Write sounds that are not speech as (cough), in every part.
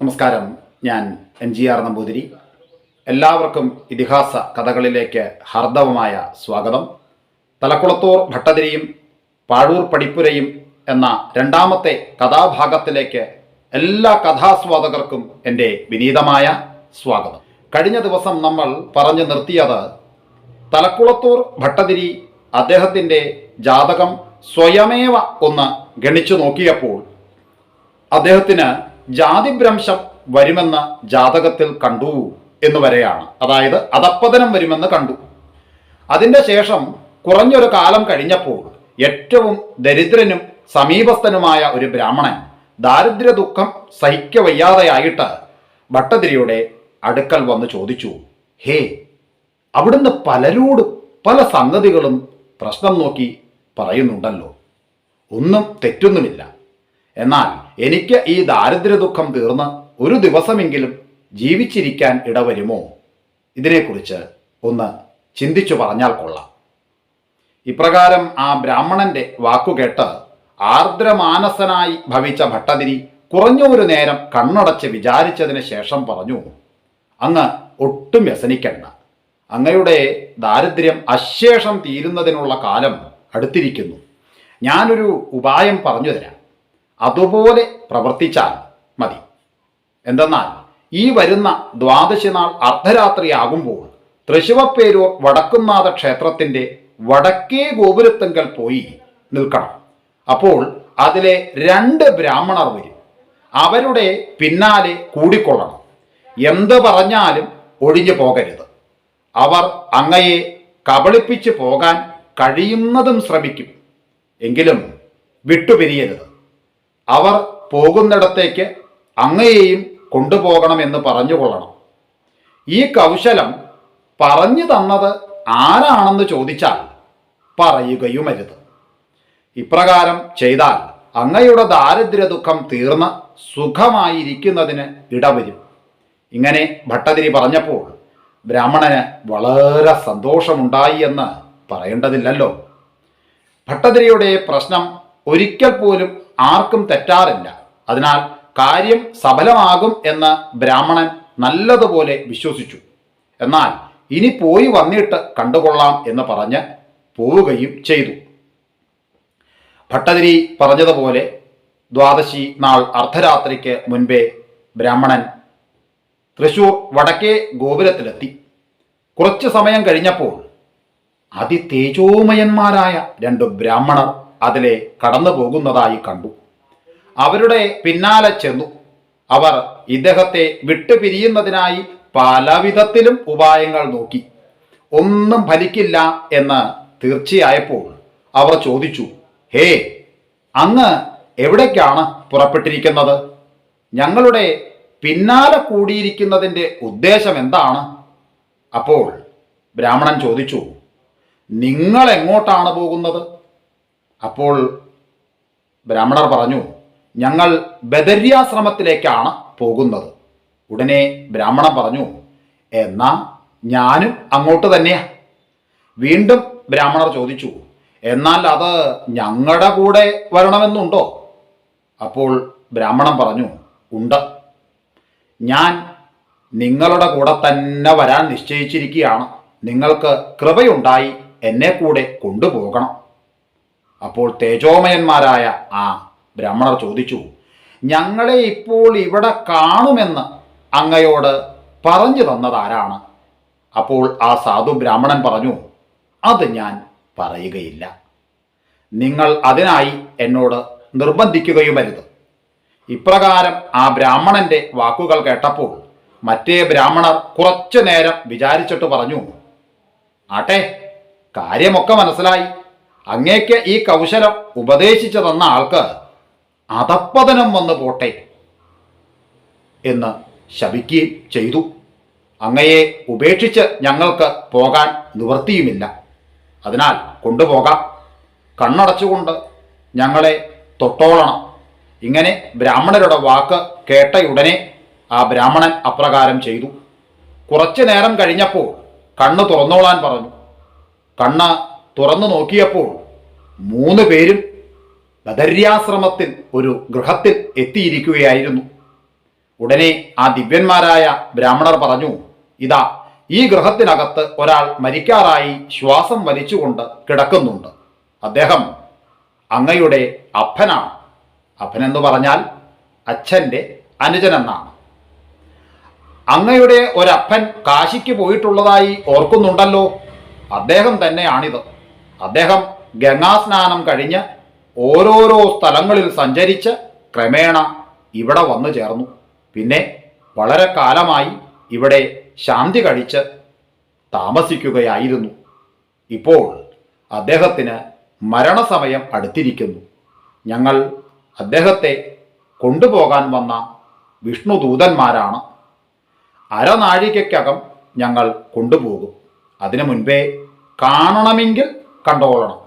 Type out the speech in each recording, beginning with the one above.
നമസ്കാരം. ഞാൻ N G R Namboothiri. എല്ലാവർക്കും ഇതിഹാസ കഥകളിലേക്ക് ഹർദവമായ സ്വാഗതം. തലക്കുളത്തൂർ ഭട്ടതിരിയും പാഴൂർ പടിപ്പുരയും എന്ന രണ്ടാമത്തെ കഥാഭാഗത്തിലേക്ക് എല്ലാ കഥാസ്വാദകർക്കും എന്റെ വിനീതമായ സ്വാഗതം. കഴിഞ്ഞ ദിവസം നമ്മൾ പറഞ്ഞു നിർത്തിയത് തലക്കുളത്തൂർ ഭട്ടതിരി അദ്ദേഹത്തിന്റെ ജാതകം സ്വയമേവ ഒന്ന് ഗണിച്ചു നോക്കിയപ്പോൾ അദ്ദേഹത്തിന് ജാതിഭ്രംശം വരുമെന്ന് ജാതകത്തിൽ കണ്ടു എന്ന് വരെയാണ്. അതായത് അധപ്പതനം വരുമെന്ന് കണ്ടു. അതിന്റെ ശേഷം കുറഞ്ഞൊരു കാലം കഴിഞ്ഞപ്പോൾ ഏറ്റവും ദരിദ്രനും സമീപസ്ഥനുമായ ഒരു ബ്രാഹ്മണൻ ദാരിദ്ര്യ ദുഃഖം സഹിക്കവയ്യാതെയായിട്ട് ഭട്ടതിരിയുടെ അടുക്കൽ വന്ന് ചോദിച്ചു ഹേ അവിടുന്ന് പലരോടും പല സംഗതികളും പ്രശ്നം നോക്കി പറയുന്നുണ്ടല്ലോ. ഒന്നും തെറ്റൊന്നുമില്ല. എന്നാൽ എനിക്ക് ഈ ദാരിദ്ര്യ ദുഃഖം തീർന്ന് ഒരു ദിവസമെങ്കിലും ജീവിച്ചിരിക്കാൻ ഇടവരുമോ? ഇതിനെക്കുറിച്ച് ഒന്ന് ചിന്തിച്ചു പറഞ്ഞാൽ കൊള്ളാം. ഇപ്രകാരം ആ ബ്രാഹ്മണന്റെ വാക്കുകേട്ട് ആർദ്രമാനസനായി ഭവിച്ച ഭട്ടതിരി കുറഞ്ഞൊരു നേരം കണ്ണടച്ച് വിചാരിച്ചതിന് ശേഷം പറഞ്ഞു അങ്ങ് ഒട്ടും വ്യസനിക്കണ്ട. അങ്ങയുടെ ദാരിദ്ര്യം അശേഷം തീരുന്നതിനുള്ള കാലം അടുത്തിരിക്കുന്നു. ഞാനൊരു ഉപായം പറഞ്ഞു തരാം. അതുപോലെ പ്രവർത്തിച്ചാൽ മതി. എന്തെന്നാൽ ഈ വരുന്ന ദ്വാദശി നാൾ അർദ്ധരാത്രിയാകുമ്പോൾ തൃശിവപ്പേരൂർ വടക്കുംനാഥ ക്ഷേത്രത്തിന്റെ വടക്കേ ഗോപുരത്തെങ്കൽ പോയി നിൽക്കണം. അപ്പോൾ അതിലെ രണ്ട് ബ്രാഹ്മണർ വരും. അവരുടെ പിന്നാലെ കൂടിക്കൊള്ളണം. എന്ത് പറഞ്ഞാലും ഒഴിഞ്ഞു പോകരുത്. അവർ അങ്ങയെ കബളിപ്പിച്ച് പോകാൻ കഴിയുന്നതും ശ്രമിക്കും. എങ്കിലും വിട്ടുപിരിയരുത്. അവർ പോകുന്നിടത്തേക്ക് അങ്ങയെയും കൊണ്ടുപോകണം കൊണ്ടുപോകണമെന്ന് പറഞ്ഞുകൊള്ളണം. ഈ കൗശലം പറഞ്ഞു തന്നത് ആരാണെന്ന് ചോദിച്ചാൽ പറയുകയുമരുത്. ഇപ്രകാരം ചെയ്താൽ അങ്ങയുടെ ദാരിദ്ര്യ ദുഃഖം തീർന്ന് സുഖമായിരിക്കുന്നതിന് ഇടവരും. ഇങ്ങനെ ഭട്ടതിരി പറഞ്ഞപ്പോൾ ബ്രാഹ്മണന് വളരെ സന്തോഷമുണ്ടായി എന്ന് പറയേണ്ടതില്ലല്ലോ. ഭട്ടതിരിയുടെ പ്രശ്നം ഒരിക്കൽ പോലും ആർക്കും തെറ്റാറില്ല. അതിനാൽ കാര്യം സഫലമാകും എന്ന് ബ്രാഹ്മണൻ നല്ലതുപോലെ വിശ്വസിച്ചു. എന്നാൽ ഇനി പോയി വന്നിട്ട് കണ്ടുകൊള്ളാം എന്ന് പറഞ്ഞ് പോവുകയും ചെയ്തു. ഭട്ടതിരി പറഞ്ഞതുപോലെ ദ്വാദശി നാൾ അർദ്ധരാത്രിക്ക് മുൻപേ ബ്രാഹ്മണൻ തൃശൂർ വടക്കേ ഗോപുരത്തിലെത്തി. കുറച്ചു സമയം കഴിഞ്ഞപ്പോൾ അതിതേജോമയന്മാരായ രണ്ട് ബ്രാഹ്മണർ അതിലെ കടന്നു പോകുന്നതായി കണ്ടു. അവരുടെ പിന്നാലെ ചെന്നു. അവർ ഇദ്ദേഹത്തെ വിട്ടുപിരിയുന്നതിനായി പലവിധത്തിലും ഉപായങ്ങൾ നോക്കി. ഒന്നും ഫലിക്കില്ല എന്ന് തീർച്ചയായപ്പോൾ അവർ ചോദിച്ചു ഹേ അങ്ങ് എവിടേക്കാണ് പുറപ്പെട്ടിരിക്കുന്നത്? ഞങ്ങളുടെ പിന്നാലെ കൂടിയിരിക്കുന്നതിന്റെ ഉദ്ദേശം എന്താണ്? അപ്പോൾ ബ്രാഹ്മണൻ ചോദിച്ചു നിങ്ങൾ എങ്ങോട്ടാണ് പോകുന്നത്? അപ്പോൾ ബ്രാഹ്മണർ പറഞ്ഞു ഞങ്ങൾ ബദര്യാശ്രമത്തിലേക്കാണ് പോകുന്നത്. ഉടനെ ബ്രാഹ്മണൻ പറഞ്ഞു എന്നാ ഞാനും അങ്ങോട്ട് തന്നെയാ. വീണ്ടും ബ്രാഹ്മണർ ചോദിച്ചു എന്നാൽ അത് ഞങ്ങളുടെ കൂടെ വരണമെന്നുണ്ടോ? അപ്പോൾ ബ്രാഹ്മണൻ പറഞ്ഞു ഉണ്ട്. ഞാൻ നിങ്ങളുടെ കൂടെ തന്നെ വരാൻ നിശ്ചയിച്ചിരിക്കുകയാണ്. നിങ്ങൾക്ക് കൃപയുണ്ടായി എന്നെ കൂടെ കൊണ്ടുപോകണം. അപ്പോൾ തേജോമയന്മാരായ ആ ബ്രാഹ്മണർ ചോദിച്ചു ഞങ്ങളെ ഇപ്പോൾ ഇവിടെ കാണുമെന്ന് അങ്ങയോട് പറഞ്ഞു തന്നതാരാണ്? അപ്പോൾ ആ സാധു ബ്രാഹ്മണൻ പറഞ്ഞു അത് ഞാൻ പറയുകയില്ല. നിങ്ങൾ അതിനായി എന്നോട് നിർബന്ധിക്കുകയുമരുത്. ഇപ്രകാരം ആ ബ്രാഹ്മണന്റെ വാക്കുകൾ കേട്ടപ്പോൾ മറ്റേ ബ്രാഹ്മണർ കുറച്ചു നേരം വിചാരിച്ചിട്ട് പറഞ്ഞു ആട്ടെ കാര്യമൊക്കെ മനസ്സിലായി. അങ്ങേക്ക് ഈ കൗശലം ഉപദേശിച്ചു തന്ന ആൾക്ക് അധപ്പതനം വന്ന് പോട്ടെ എന്ന് ശപിക്കുകയും ചെയ്തു. അങ്ങയെ ഉപേക്ഷിച്ച് ഞങ്ങൾക്ക് പോകാൻ നിവൃത്തിയുമില്ല. അതിനാൽ കൊണ്ടുപോകാം. കണ്ണടച്ചുകൊണ്ട് ഞങ്ങളെ തൊട്ടോളണം. ഇങ്ങനെ ബ്രാഹ്മണരുടെ വാക്ക് കേട്ടയുടനെ ആ ബ്രാഹ്മണൻ അപ്രകാരം ചെയ്തു. കുറച്ചു നേരം കഴിഞ്ഞപ്പോൾ കണ്ണ് തുറന്നോളാൻ പറഞ്ഞു. കണ്ണ് തുറന്നു നോക്കിയപ്പോൾ മൂന്ന് പേരും ബദര്യാശ്രമത്തിൽ ഒരു ഗൃഹത്തിൽ എത്തിയിരിക്കുകയായിരുന്നു. ഉടനെ ആ ദിവ്യന്മാരായ ബ്രാഹ്മണർ പറഞ്ഞു ഇതാ ഈ ഗൃഹത്തിനകത്ത് ഒരാൾ മരിക്കാറായി ശ്വാസം വലിച്ചുകൊണ്ട് കിടക്കുന്നുണ്ട്. അദ്ദേഹം അങ്ങയുടെ അപ്പനാണ്. അപ്പനെന്ന് പറഞ്ഞാൽ അച്ഛന്റെ അനുജനെന്നാണ്. അങ്ങയുടെ ഒരപ്പൻ കാശിക്ക് പോയിട്ടുള്ളതായി ഓർക്കുന്നുണ്ടല്ലോ. അദ്ദേഹം തന്നെയാണിത്. അദ്ദേഹം ഗംഗാസ്നാനം കഴിഞ്ഞ് ഓരോരോ സ്ഥലങ്ങളിൽ സഞ്ചരിച്ച് ക്രമേണ ഇവിടെ വന്നു ചേർന്നു. പിന്നെ വളരെ കാലമായി ഇവിടെ ശാന്തി കഴിച്ച് താമസിക്കുകയായിരുന്നു. ഇപ്പോൾ അദ്ദേഹത്തിന് മരണസമയം അടുത്തിരിക്കുന്നു. ഞങ്ങൾ അദ്ദേഹത്തെ കൊണ്ടുപോകാൻ വന്ന വിഷ്ണുദൂതന്മാരാണ് അരനാഴികയ്ക്കകം ഞങ്ങൾ കൊണ്ടുപോകും. അതിനു മുൻപേ കാണണമെങ്കിൽ കണ്ടോളണം.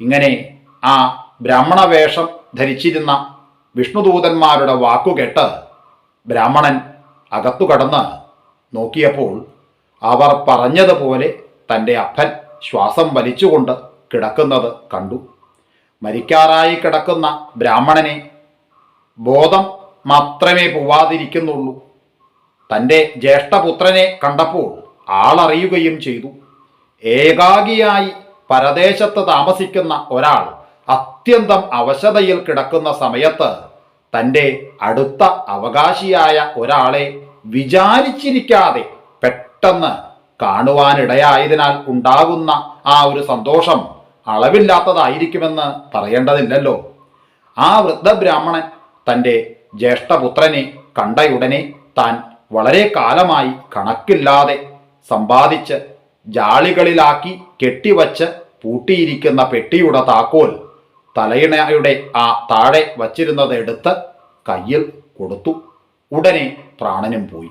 ഇങ്ങനെ ആ ബ്രാഹ്മണ വേഷം ധരിച്ചിരുന്ന വിഷ്ണുദൂതന്മാരുടെ വാക്കുകേട്ട് ബ്രാഹ്മണൻ അകത്തു കടന്ന് നോക്കിയപ്പോൾ അവർ പറഞ്ഞതുപോലെ തന്റെ അപ്പൻ ശ്വാസം വലിച്ചുകൊണ്ട് കിടക്കുന്നത് കണ്ടു. മരിക്കാറായി കിടക്കുന്ന ബ്രാഹ്മണനെ ബോധം മാത്രമേ പോവാതിരിക്കുന്നുള്ളൂ. തന്റെ ജ്യേഷ്ഠപുത്രനെ കണ്ടപ്പോൾ ആളറിയുകയും ചെയ്തു. ഏകാഗിയായി പരദേശത്ത് താമസിക്കുന്ന ഒരാൾ അത്യന്തം അവശതയിൽ കിടക്കുന്ന സമയത്ത് തന്റെ അടുത്ത അവകാശിയായ ഒരാളെ വിചാരിച്ചിരിക്കാതെ പെട്ടെന്ന് കാണുവാനിടയായതിനാൽ ഉണ്ടാകുന്ന ആ ഒരു സന്തോഷം അളവില്ലാത്തതായിരിക്കുമെന്ന് പറയേണ്ടതില്ലല്ലോ. ആ വൃദ്ധബ്രാഹ്മണൻ തന്റെ ജ്യേഷ്ഠപുത്രനെ കണ്ടയുടനെ താൻ വളരെ കാലമായി കണക്കില്ലാതെ സമ്പാദിച്ച് ജാളികളിലാക്കി കെട്ടിവച്ച് പൂട്ടിയിരിക്കുന്ന പെട്ടിയുടെ താക്കോൽ തലയിണയുടെ ആ താഴെ വച്ചിരുന്നത് എടുത്ത് കയ്യിൽ കൊടുത്തു. ഉടനെ പ്രാണനും പോയി.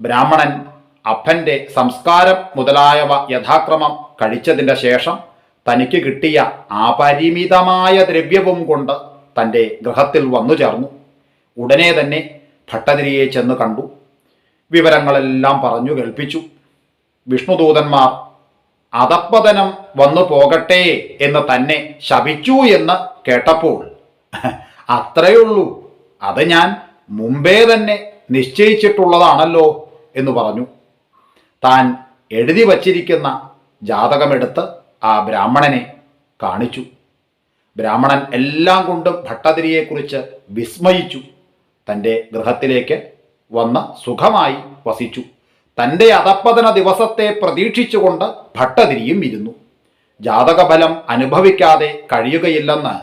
ബ്രാഹ്മണൻ അപ്പന്റെ സംസ്കാരം മുതലായവ യഥാക്രമം കഴിച്ചതിന്റെ ശേഷം തനിക്ക് കിട്ടിയ അപരിമിതമായ ദ്രവ്യവും കൊണ്ട് തന്റെ ഗൃഹത്തിൽ വന്നു ചേർന്നു. ഉടനെ തന്നെ ഭട്ടതിരിയെ ചെന്ന് കണ്ടു. വിവരങ്ങളെല്ലാം പറഞ്ഞു കേൾപ്പിച്ചു. വിഷ്ണുദൂതന്മാർ അധപ്പതനം വന്നു പോകട്ടെ എന്ന് തന്നെ ശപിച്ചു എന്ന് കേട്ടപ്പോൾ. (laughs) അത്രയുള്ളൂ അത് ഞാൻ മുമ്പേ തന്നെ നിശ്ചയിച്ചിട്ടുള്ളതാണല്ലോ എന്ന് പറഞ്ഞു. താൻ എഴുതി വച്ചിരിക്കുന്ന ജാതകമെടുത്ത് ആ ബ്രാഹ്മണനെ കാണിച്ചു. ബ്രാഹ്മണൻ എല്ലാം കൊണ്ടും ഭട്ടതിരിയെക്കുറിച്ച് വിസ്മയിച്ചു. തന്റെ ഗൃഹത്തിലേക്ക് വന്ന് സുഖമായി വസിച്ചു. തന്റെ അധപ്പതന ദിവസത്തെ പ്രതീക്ഷിച്ചുകൊണ്ട് ഭട്ടതിരിയും ഇരുന്നു. ജാതകഫലം അനുഭവിക്കാതെ കഴിയുകയില്ലെന്ന്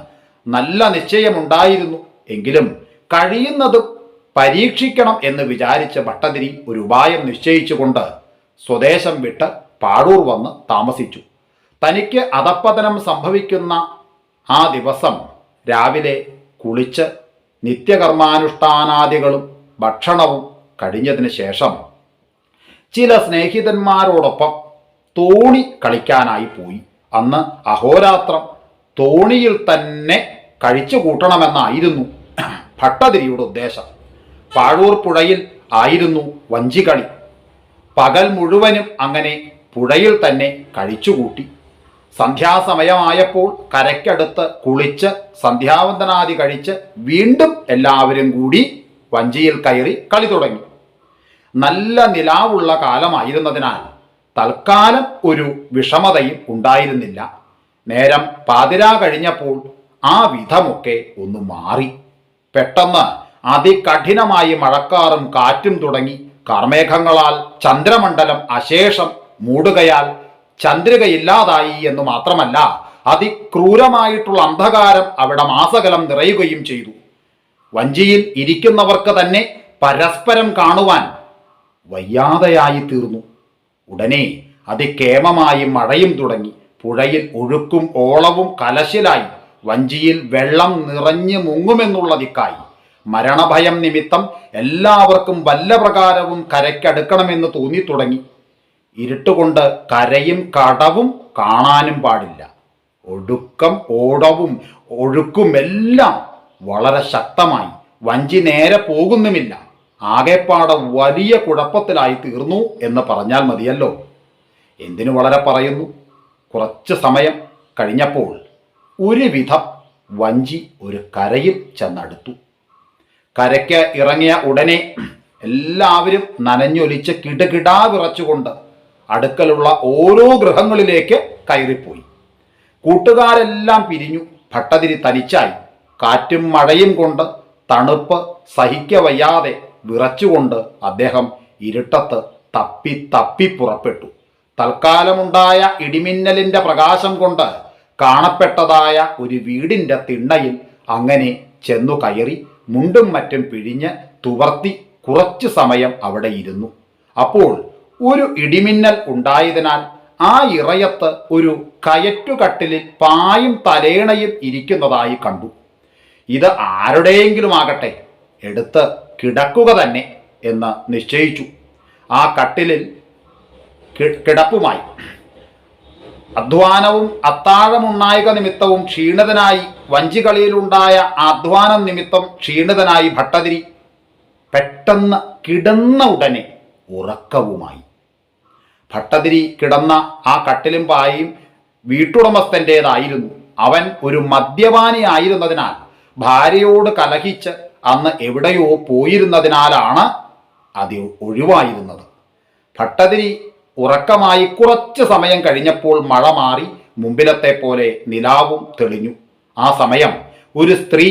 നല്ല നിശ്ചയമുണ്ടായിരുന്നു. എങ്കിലും കഴിയുന്നതും പരീക്ഷിക്കണം എന്ന് വിചാരിച്ച ഭട്ടതിരി ഒരു ഉപായം നിശ്ചയിച്ചുകൊണ്ട് സ്വദേശം വിട്ട് പാടൂർ വന്ന് താമസിച്ചു. തനിക്ക് അധപ്പതനം സംഭവിക്കുന്ന ആ ദിവസം രാവിലെ കുളിച്ച് നിത്യകർമാനുഷ്ഠാനാദികളും ഭക്ഷണവും കഴിഞ്ഞതിന് ശേഷം ചില സ്നേഹിതന്മാരോടൊപ്പം തോണി കളിക്കാനായി പോയി. അന്ന് അഹോരാത്രം തോണിയിൽ തന്നെ കഴിച്ചു കൂട്ടണമെന്നായിരുന്നു ഭട്ടതിരിയുടെ ഉദ്ദേശം. പാഴൂർ പുഴയിൽ ആയിരുന്നു വഞ്ചികളി. പകൽ മുഴുവനും അങ്ങനെ പുഴയിൽ തന്നെ കഴിച്ചുകൂട്ടി സന്ധ്യാസമയമായപ്പോൾ കരയ്ക്കടുത്ത് കുളിച്ച് സന്ധ്യാവന്തനാദി കഴിച്ച് വീണ്ടും എല്ലാവരും കൂടി വഞ്ചിയിൽ കയറി കളി തുടങ്ങി. നല്ല നിലാവുള്ള കാലമായിരുന്നതിനാൽ തൽക്കാലം ഒരു വിഷമതയും ഉണ്ടായിരുന്നില്ല. നേരം പാതിരാ കഴിഞ്ഞപ്പോൾ ആ വിധമൊക്കെ ഒന്ന് മാറി. പെട്ടെന്ന് അതികഠിനമായി മഴക്കാറും കാറ്റും തുടങ്ങി കാർമേഘങ്ങളാൽ ചന്ദ്രമണ്ഡലം അശേഷം മൂടുകയാൽ ചന്ദ്രികയില്ലാതായി എന്ന് മാത്രമല്ല അതിക്രൂരമായിട്ടുള്ള അന്ധകാരം അവിടെ മാസകലം നിറയുകയും ചെയ്തു. വഞ്ചിയിൽ ഇരിക്കുന്നവർക്ക് തന്നെ പരസ്പരം കാണുവാൻ വയ്യാതെയായി തീർന്നു ഉടനെ അതിക്കേമമായി മഴയും തുടങ്ങി. പുഴയിൽ ഒഴുക്കും ഓളവും കലശിലായി. വഞ്ചിയിൽ വെള്ളം നിറഞ്ഞു മുങ്ങുമെന്നുള്ളതിക്കായി മരണഭയം നിമിത്തം എല്ലാവർക്കും വല്ല പ്രകാരവും കരയ്ക്കടുക്കണമെന്ന് തോന്നി തുടങ്ങി. ഇരുട്ടുകൊണ്ട് കരയും കടവും കാണാനും പാടില്ല. ഒടുക്കം ഓടവും ഒഴുക്കും എല്ലാം വളരെ ശക്തമായി. വഞ്ചി നേരെ പോകുന്നുമില്ല. ആകെപ്പാടെ വലിയ കുഴപ്പത്തിലായി തീർന്നു എന്ന് പറഞ്ഞാൽ മതിയല്ലോ. എന്തിനു വളരെ പറയുന്നു? കുറച്ച് സമയം കഴിഞ്ഞപ്പോൾ ഒരുവിധം വഞ്ചി ഒരു കരയിൽ ചെന്നടുത്തു. കരയ്ക്ക് ഇറങ്ങിയ ഉടനെ എല്ലാവരും നനഞ്ഞൊലിച്ച് കിടുകിടാ വിറച്ചുകൊണ്ട് അടുക്കലുള്ള ഓരോ ഗൃഹങ്ങളിലേക്ക് കയറിപ്പോയി. കൂട്ടുകാരെല്ലാം പിരിഞ്ഞു. ഭട്ടതിരി തനിച്ചായി. കാറ്റും മഴയും കൊണ്ട് തണുപ്പ് സഹിക്കവയ്യാതെ വിറച്ചുകൊണ്ട് അദ്ദേഹം ഇരുട്ടത്ത് തപ്പി തപ്പി പുറപ്പെട്ടു. തൽക്കാലമുണ്ടായ ഇടിമിന്നലിന്റെ പ്രകാശം കൊണ്ട് കാണപ്പെട്ടതായ ഒരു വീടിന്റെ തിണ്ണയിൽ അങ്ങനെ ചെന്നു കയറി മുണ്ടും മറ്റും പിഴിഞ്ഞ് തുവർത്തി കുറച്ചു സമയം അവിടെ ഇരുന്നു. അപ്പോൾ ഒരു ഇടിമിന്നൽ ഉണ്ടായതിനാൽ ആ ഇറയത്ത് ഒരു കയറ്റുകട്ടിലിൽ പായും തലേണയും ഇരിക്കുന്നതായി കണ്ടു. ഇത് ആരുടെയെങ്കിലും ആകട്ടെ എടുത്ത് കിടക്കുക തന്നെ എന്ന് നിശ്ചയിച്ചു. ആ കട്ടിലിൽ കിടപ്പുമായി അധ്വാനവും അത്താഴമുണ്ണായിക നിമിത്തവും ക്ഷീണിതനായി വഞ്ചികളിയിലുണ്ടായ അധ്വാനം നിമിത്തം ക്ഷീണിതനായി ഭട്ടതിരി പെട്ടെന്ന് കിടന്ന ഉടനെ ഉറക്കവുമായി. ഭട്ടതിരി കിടന്ന ആ കട്ടിലും പായും വീട്ടുടമസ്ഥന്റേതായിരുന്നു അവൻ ഒരു മദ്യപാനി ആയിരുന്നതിനാൽ ഭാര്യയോട് കലഹിച്ച് അന്ന് എവിടെയോ പോയിരുന്നതിനാലാണ് അത് ഒഴിവായിരുന്നത്. ഭട്ടതിരി ഉറക്കമായി കുറച്ച് സമയം കഴിഞ്ഞപ്പോൾ മഴ മാറി മുമ്പിലത്തെ പോലെ നിലാവും തെളിഞ്ഞു. ആ സമയം ഒരു സ്ത്രീ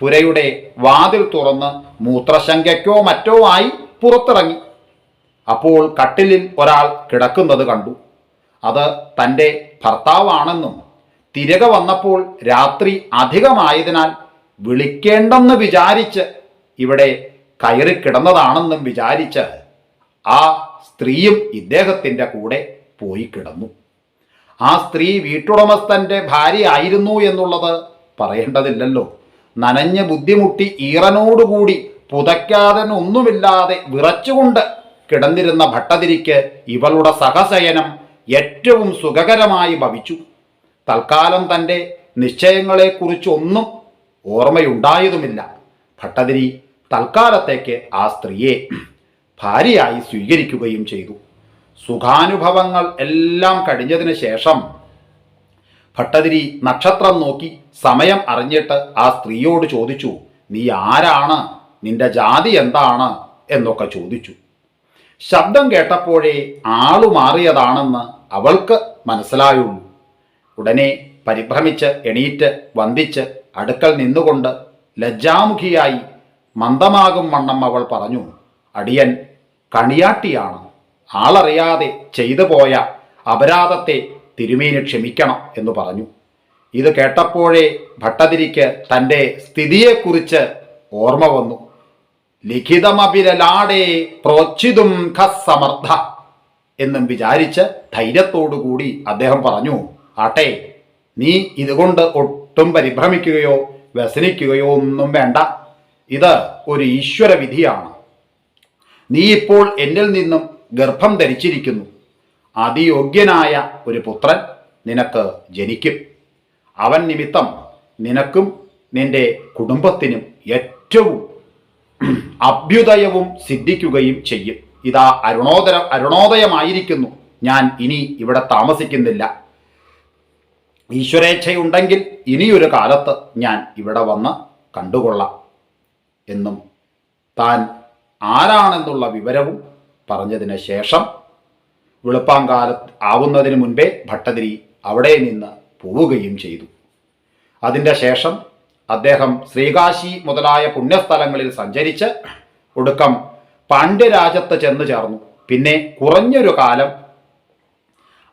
പുരയുടെ വാതിൽ തുറന്ന് മൂത്രശങ്കയ്ക്കോ മറ്റോ ആയി പുറത്തിറങ്ങി. അപ്പോൾ കട്ടിലിൽ ഒരാൾ കിടക്കുന്നത് കണ്ടു. അത് തന്റെ ഭർത്താവാണെന്നും തിരകെ വന്നപ്പോൾ രാത്രി അധികമായതിനാൽ വിളിക്കേണ്ടെന്ന് വിചാരിച്ച് ഇവിടെ കയറി കിടന്നതാണെന്നും വിചാരിച്ച് ആ സ്ത്രീയും ഇദ്ദേഹത്തിന്റെ കൂടെ പോയി കിടന്നു. ആ സ്ത്രീ വീട്ടുടമസ്ഥന്റെ ഭാര്യ ആയിരുന്നു എന്നുള്ളത് പറയേണ്ടതില്ലല്ലോ. നനഞ്ഞ് ബുദ്ധിമുട്ടി ഈറനോടുകൂടി പുതയ്ക്കാതെ ഒന്നുമില്ലാതെ വിറച്ചുകൊണ്ട് കിടന്നിരുന്ന ഭട്ടതിരിക്ക് ഇവളുടെ സഹശയനം ഏറ്റവും സുഖകരമായി ഭവിച്ചു. തൽക്കാലം തന്റെ നിശ്ചയങ്ങളെക്കുറിച്ചൊന്നും ഓർമ്മയുണ്ടായതുമില്ല. ഭട്ടതിരി തൽക്കാലത്തേക്ക് ആ സ്ത്രീയെ ഭാര്യയായി സ്വീകരിക്കുകയും ചെയ്തു. സുഖാനുഭവങ്ങൾ എല്ലാം കഴിഞ്ഞതിന് ശേഷം ഭട്ടതിരി നക്ഷത്രം നോക്കി സമയം അറിഞ്ഞിട്ട് ആ സ്ത്രീയോട് ചോദിച്ചു നീ ആരാണ്? നിന്റെ ജാതി എന്താണ്? എന്നൊക്കെ ചോദിച്ചു. ശബ്ദം കേട്ടപ്പോഴേ ആളു മാറിയതാണെന്ന് അവൾക്ക് മനസ്സിലായുള്ളൂ. ഉടനെ പരിഭ്രമിച്ച് എണീറ്റ് വന്ദിച്ച് അടുക്കൽ നിന്നുകൊണ്ട് ലജ്ജാമുഖിയായി മന്ദമാകും വണ്ണം അവൾ പറഞ്ഞു അടിയൻ കണിയാട്ടിയാണ്. ആളറിയാതെ ചെയ്തു പോയ അപരാധത്തെ തിരുമേനി ക്ഷമിക്കണം എന്ന് പറഞ്ഞു. ഇത് കേട്ടപ്പോഴേ ഭട്ടതിരിക്ക് തന്റെ സ്ഥിതിയെക്കുറിച്ച് ഓർമ്മ വന്നു. ലിഖിതമഭിരലാടേ പ്രോച്ചിതും ഖസമർദ്ധ എന്നും വിചാരിച്ച് ധൈര്യത്തോടുകൂടി അദ്ദേഹം പറഞ്ഞു ആട്ടെ നീ ഇതുകൊണ്ട് ഒട്ടും പരിഭ്രമിക്കുകയോ വ്യസനിക്കുകയോ ഒന്നും വേണ്ട. ഇത് ഒരു ഈശ്വര വിധിയാണ് നീ ഇപ്പോൾ എന്നിൽ നിന്നും ഗർഭം ധരിച്ചിരിക്കുന്നു. അതിയോഗ്യനായ ഒരു പുത്രൻ നിനക്ക് ജനിക്കും. അവൻ നിമിത്തം നിനക്കും നിന്റെ കുടുംബത്തിനും ഏറ്റവും അഭ്യുദയവും സിദ്ധിക്കുകയും ചെയ്യും. ഇതാ അരുണോദര അരുണോദയമായിരിക്കുന്നു. ഞാൻ ഇനി ഇവിടെ താമസിക്കുന്നില്ല. ഈശ്വരേച്ഛയുണ്ടെങ്കിൽ ഇനിയൊരു കാലത്ത് ഞാൻ ഇവിടെ വന്ന് കണ്ടുകൊള്ളാം എന്നും താൻ ആരാണെന്നുള്ള വിവരവും പറഞ്ഞതിന് ശേഷം വെളുപ്പാങ്കാലത്ത് ആവുന്നതിന് മുൻപേ ഭട്ടതിരി അവിടെ നിന്ന് പോവുകയും ചെയ്തു. അതിന്റെ ശേഷം അദ്ദേഹം ശ്രീകാശി മുതലായ പുണ്യസ്ഥലങ്ങളിൽ സഞ്ചരിച്ച് ഒടുക്കം പാണ്ഡ്യരാജത്ത് ചെന്ന് ചേർന്നു. പിന്നെ കുറഞ്ഞൊരു കാലം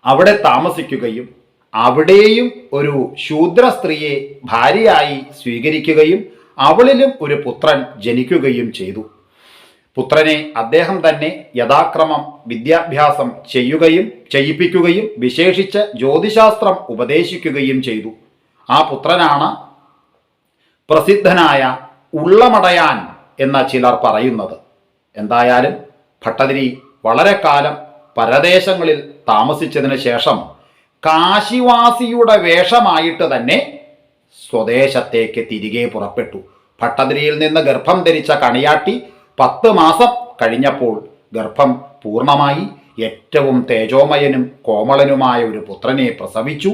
അവിടെ താമസിക്കുകയും അവിടെയും ഒരു ശൂദ്ര സ്ത്രീയെ ഭാര്യയായി സ്വീകരിക്കുകയും അവളിലും ഒരു പുത്രൻ ജനിക്കുകയും ചെയ്തു. പുത്രനെ അദ്ദേഹം തന്നെ യഥാക്രമം വിദ്യാഭ്യാസം ചെയ്യുകയും ചെയ്യിപ്പിക്കുകയും വിശേഷിച്ച് ജ്യോതിശാസ്ത്രം ഉപദേശിക്കുകയും ചെയ്തു. ആ പുത്രനാണ് പ്രസിദ്ധനായ ഉള്ളമടയാൻ എന്ന ചിലർ പറയുന്നത്. എന്തായാലും ഭട്ടതിരി വളരെ കാലം പരദേശങ്ങളിൽ താമസിച്ചതിന് ശേഷം കാശിവാസിയുടെ വേഷമായിട്ട് തന്നെ സ്വദേശത്തേക്ക് തിരികെ പുറപ്പെട്ടു. ഭട്ടതിരിയിൽ നിന്ന് ഗർഭം ധരിച്ച കണിയാട്ടി പത്ത് മാസം കഴിഞ്ഞപ്പോൾ ഗർഭം പൂർണമായി ഏറ്റവും തേജോമയനും കോമളനുമായ ഒരു പുത്രനെ പ്രസവിച്ചു.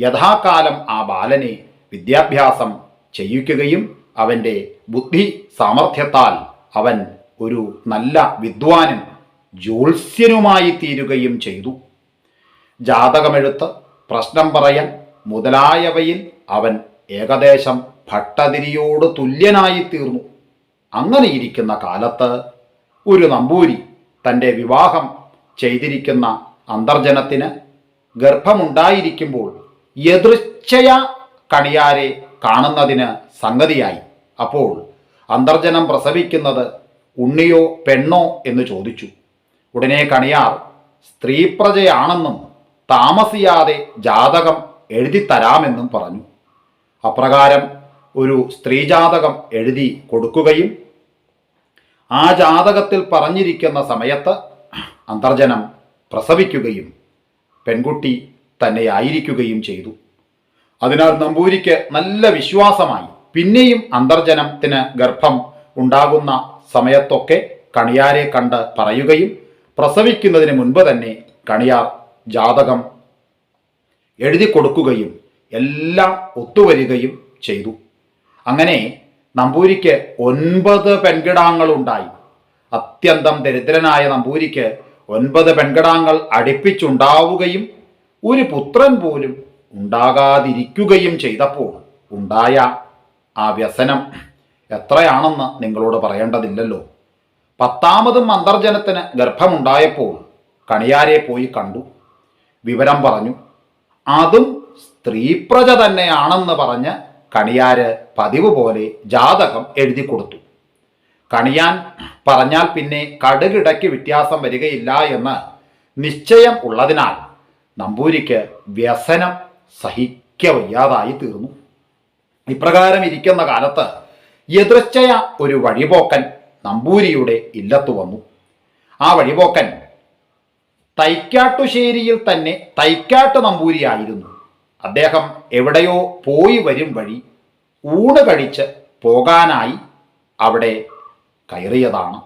യഥാകാലം ആ ബാലനെ വിദ്യാഭ്യാസം ചെയ്യിക്കുകയും അവന്റെ ബുദ്ധി സാമർഥ്യത്താൽ അവൻ ഒരു നല്ല വിദ്വാനും ജ്യോത്സ്യനുമായി തീരുകയും ചെയ്തു. ജാതകമെഴുത്ത് പ്രശ്നം പറയൽ മുതലായവയിൽ അവൻ ഏകദേശം ഭട്ടതിരിയോട് തുല്യനായി തീർന്നു. അങ്ങനെയിരിക്കുന്ന കാലത്ത് ഒരു നമ്പൂരി തന്റെ വിവാഹം ചെയ്തിരിക്കുന്ന അന്തർജനത്തിന് ഗർഭമുണ്ടായിരിക്കുമ്പോൾ യദൃച്ഛയ കണിയാരെ കാണുന്നതിന് സംഗതിയായി. അപ്പോൾ അന്തർജനം പ്രസവിക്കുന്നത് ഉണ്ണിയോ പെണ്ണോ എന്ന് ചോദിച്ചു. ഉടനെ കണിയാർ സ്ത്രീപ്രജയാണെന്നും താമസിയാതെ ജാതകം എഴുതി തരാമെന്നും പറഞ്ഞു. അപ്രകാരം ഒരു സ്ത്രീജാതകം എഴുതി കൊടുക്കുകയും ആ ജാതകത്തിൽ പറഞ്ഞിരിക്കുന്ന സമയത്ത് അന്തർജനം പ്രസവിക്കുകയും പെൺകുട്ടി തന്നെയായിരിക്കുകയും ചെയ്തു. അതിനാൽ നമ്പൂരിക്ക് നല്ല വിശ്വാസമായി. പിന്നെയും അന്തർജനത്തിന് ഗർഭം ഉണ്ടാകുന്ന സമയത്തൊക്കെ കണിയാരെ കണ്ട് പറയുകയും പ്രസവിക്കുന്നതിന് മുൻപ് തന്നെ കണിയാർ ജാതകം എഴുതി കൊടുക്കുകയും എല്ലാം ഒത്തുവരികയും ചെയ്തു. അങ്ങനെ നമ്പൂരിക്ക് ഒൻപത് പെൺകിടാങ്ങളുണ്ടായി. അത്യന്തം ദരിദ്രനായ നമ്പൂരിക്ക് ഒൻപത് പെൺകിടാങ്ങൾ അടുപ്പിച്ചുണ്ടാവുകയും ഒരു പുത്രൻ പോലും ഉണ്ടാകാതിരിക്കുകയും ചെയ്തപ്പോൾ ഉണ്ടായ ആ വ്യസനം എത്രയാണെന്ന് നിങ്ങളോട് പറയേണ്ടതില്ലല്ലോ. പത്താമതും അന്തർജനത്തിന് ഗർഭമുണ്ടായപ്പോൾ കണിയാരെ പോയി കണ്ടു. വിവരം പറഞ്ഞു. അതും സ്ത്രീപ്രജ തന്നെയാണെന്ന് പറഞ്ഞ് കണിയാര് പതിവ് പോലെ ജാതകം എഴുതി കൊടുത്തു. കണിയാൻ പറഞ്ഞാൽ പിന്നെ കടുകിടയ്ക്ക് വ്യത്യാസം വരികയില്ല എന്ന് നിശ്ചയം ഉള്ളതിനാൽ നമ്പൂരിക്ക് വ്യസനം സഹിക്കവയ്യാതായി തീർന്നു. ഇപ്രകാരം ഇരിക്കുന്ന കാലത്ത് എതിർച്ചയ ഒരു വഴിപോക്കൻ നമ്പൂരിയുടെ ഇല്ലത്തു വന്നു. ആ വഴിപോക്കൻ തൈക്കാട്ടുശ്ശേരിയിൽ തന്നെ തൈക്കാട്ട് നമ്പൂരിയായിരുന്നു. അദ്ദേഹം എവിടെയോ പോയി വരും വഴി ഊണ് കഴിച്ച് പോകാനായി അവിടെ കയറിയതാണ്.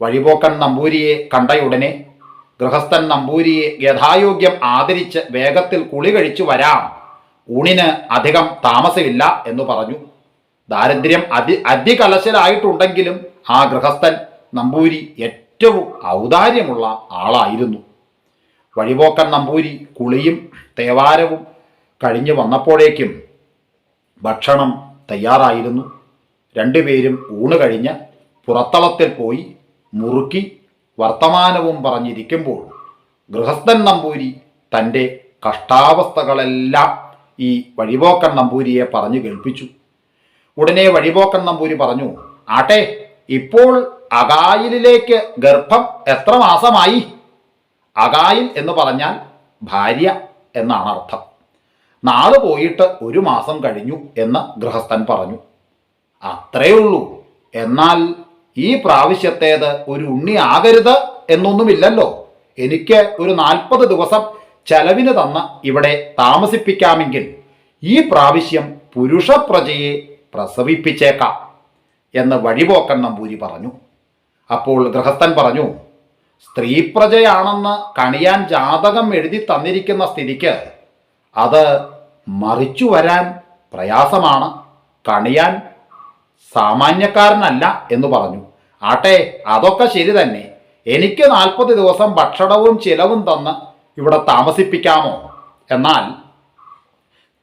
വഴിപോക്കൻ നമ്പൂരിയെ കണ്ടയുടനെ ഗൃഹസ്ഥൻ നമ്പൂരിയെ യഥായോഗ്യം ആദരിച്ച് വേഗത്തിൽ കുളി കഴിച്ചു വരാം. ഊണിന് അധികം താമസമില്ല എന്ന് പറഞ്ഞു. ദാരിദ്ര്യം അതി അതികലശലായിട്ടുണ്ടെങ്കിലും ആ ഗൃഹസ്ഥൻ നമ്പൂരി ഏറ്റവും ഔദാര്യമുള്ള ആളായിരുന്നു. വഴിപോക്കൻ നമ്പൂരി കുളിയും തേവാരവും കഴിഞ്ഞു വന്നപ്പോഴേക്കും ഭക്ഷണം തയ്യാറായിരുന്നു. രണ്ടുപേരും ഊണ് കഴിഞ്ഞ് പുറത്തളത്തിൽ പോയി മുറുക്കി വർത്തമാനവും പറഞ്ഞിരിക്കുമ്പോൾ ഗൃഹസ്ഥൻ നമ്പൂരി തന്റെ കഷ്ടാവസ്ഥകളെല്ലാം ഈ വഴിപോക്കൻ നമ്പൂരിയെ പറഞ്ഞു കേൾപ്പിച്ചു. ഉടനെ വഴിപോക്കൻ നമ്പൂരി പറഞ്ഞു ആട്ടെ ഇപ്പോൾ അകായിലേക്ക് ഗർഭം എത്ര മാസമായി? അകായിൽ എന്ന് പറഞ്ഞാൽ ഭാര്യ എന്നാണ് അർത്ഥം. നാൾ പോയിട്ട് ഒരു മാസം കഴിഞ്ഞു എന്ന് ഗൃഹസ്ഥൻ പറഞ്ഞു. അത്രേ ഉള്ളൂ. എന്നാൽ ഈ പ്രാവശ്യത്തേത് ഒരു ഉണ്ണി ആകരുത് എന്നൊന്നുമില്ലല്ലോ. എനിക്ക് ഒരു നാൽപ്പത് ദിവസം ചെലവിന് തന്ന് ഇവിടെ താമസിപ്പിക്കാമെങ്കിൽ ഈ പ്രാവശ്യം പുരുഷപ്രജയെ പ്രസവിപ്പിച്ചേക്കാം. എന്ന് വഴിപോക്കൻ പൂരി പറഞ്ഞു. അപ്പോൾ ഗൃഹസ്ഥൻ പറഞ്ഞു സ്ത്രീ സ്ത്രീപ്രജയാണെന്ന് കണിയാൻ ജാതകം എഴുതി തന്നിരിക്കുന്ന സ്ഥിതിക്ക് അത് മറിച്ചു വരാൻ പ്രയാസമാണ്. കണിയാൻ സാമാന്യക്കാരനല്ല എന്ന് പറഞ്ഞു. ആട്ടെ അതൊക്കെ ശരി തന്നെ. എനിക്ക് നാൽപ്പത് ദിവസം ഭക്ഷണവും ചിലവും തന്ന് ഇവിടെ താമസിപ്പിക്കാമോ? എന്നാൽ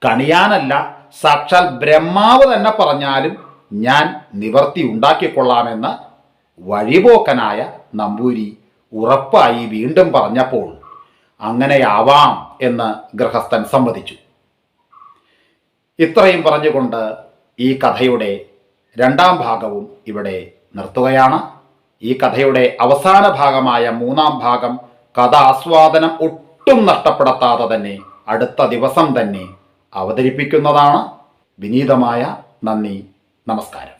കണിയാനല്ല സാക്ഷാൽ ബ്രഹ്മാവ് തന്നെ പറഞ്ഞാലും ഞാൻ നിവർത്തി ഉണ്ടാക്കിക്കൊള്ളാമെന്ന് വഴിപോക്കനായ നമ്പൂരി ഉറപ്പായി വീണ്ടും പറഞ്ഞപ്പോൾ അങ്ങനെയാവാം എന്ന് ഗൃഹസ്ഥൻ സമ്മതിച്ചു. ഇത്രയും പറഞ്ഞുകൊണ്ട് ഈ കഥയുടെ രണ്ടാം ഭാഗവും ഇവിടെ നിർത്തുകയാണ്. ഈ കഥയുടെ അവസാന ഭാഗമായ മൂന്നാം ഭാഗം കഥ ആസ്വാദനം ഒട്ടും നഷ്ടപ്പെടുത്താതെ തന്നെ അടുത്ത ദിവസം തന്നെ അവതരിപ്പിക്കുന്നതാണ്. വിനീതമായ നന്ദി. നമസ്കാരം.